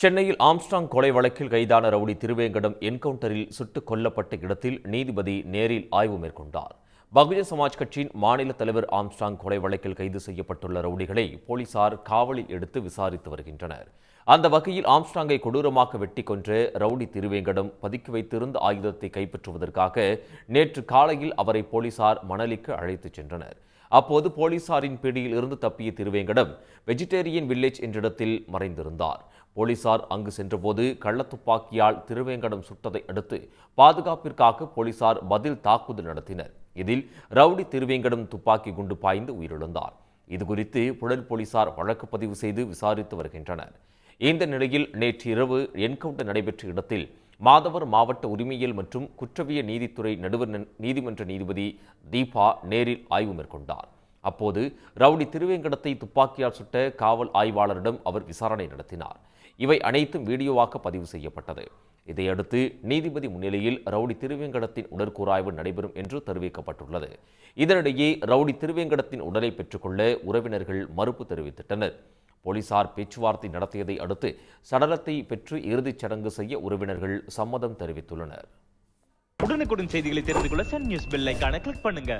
சென்னையில் ஆம்ஸ்டாங் கொலை வழக்கில் கைதான ரவுடி திருவேங்கடம் என்கவுண்டரில் சுட்டுக் கொல்லப்பட்ட இடத்தில் நீதிபதி நேரில் ஆய்வு மேற்கொண்டார். பகுஜன் சமாஜ் கட்சியின் மாநில தலைவர் ஆம்ஸ்டாங் கொலை வழக்கில் கைது செய்யப்பட்டுள்ள ரவுடிகளை போலீசார் காவலில் எடுத்து விசாரித்து வருகின்றனர். அந்த வகையில் ஆம்ஸ்டாங்கை கொடூரமாக வெட்டி கொன்று ரவுடி திருவேங்கடம் பதுக்கி வைத்திருந்த ஆயுதத்தை கைப்பற்றுவதற்காக நேற்று காலையில் அவரை போலீசார் மணலிக்கு அழைத்துச் சென்றனர். அப்போது போலீசாரின் பிடியில் இருந்து தப்பிய திருவேங்கடம் வெஜிடேரியன் வில்லேஜ் என்றிடத்தில் மறைந்திருந்தார். போலீசார் அங்கு சென்றபோது கள்ளத்துப்பாக்கியால் திருவேங்கடம் சுட்டதை அடுத்து பாதுகாப்பிற்காக போலீசார் பதில் தாக்குதல் நடத்தினர். இதில் ரவுடி திருவேங்கடம் துப்பாக்கி குண்டு பாய்ந்து உயிரிழந்தார். இதுகுறித்து புழல் போலீசார் வழக்கு பதிவு செய்து விசாரித்து வருகின்றனர். இந்த நிலையில் நேற்று இரவு என்கவுண்டர் நடைபெற்ற இடத்தில் மாதவர் மாவட்ட உரிமையியல் மற்றும் குற்றவிய நீதித்துறை நடுவர் நீதிமன்ற நீதிபதி தீபா நேரில் ஆய்வு மேற்கொண்டார். அப்போது ரவுடி திருவேங்கடத்தை துப்பாக்கியால் சுட்ட காவல் ஆய்வாளரிடம் அவர் விசாரணை நடத்தினார். இவை அனைத்தும் வீடியோவாக பதிவு செய்யப்பட்டது. இதையடுத்து நீதிபதி முன்னிலையில் ரவுடி திருவேங்கடத்தின் உடற்கூறாய்வு நடைபெறும் என்று தெரிவிக்கப்பட்டுள்ளது. இதனிடையே ரவுடி திருவேங்கடத்தின் உடலை பெற்றுக்கொள்ள உறவினர்கள் மறுப்பு தெரிவித்திட்டனர் போலீசார் பேச்சுவார்த்தை நடத்தியதை அடுத்து சடலத்தை பெற்று இறுதிச் சடங்கு செய்ய உறவினர்கள் சம்மதம் தெரிவித்துள்ளனர். உடனுக்குடன் செய்திகளை தெரிந்து கொள்ள சன் நியூஸ் பெல் கிளிக் பண்ணுங்க.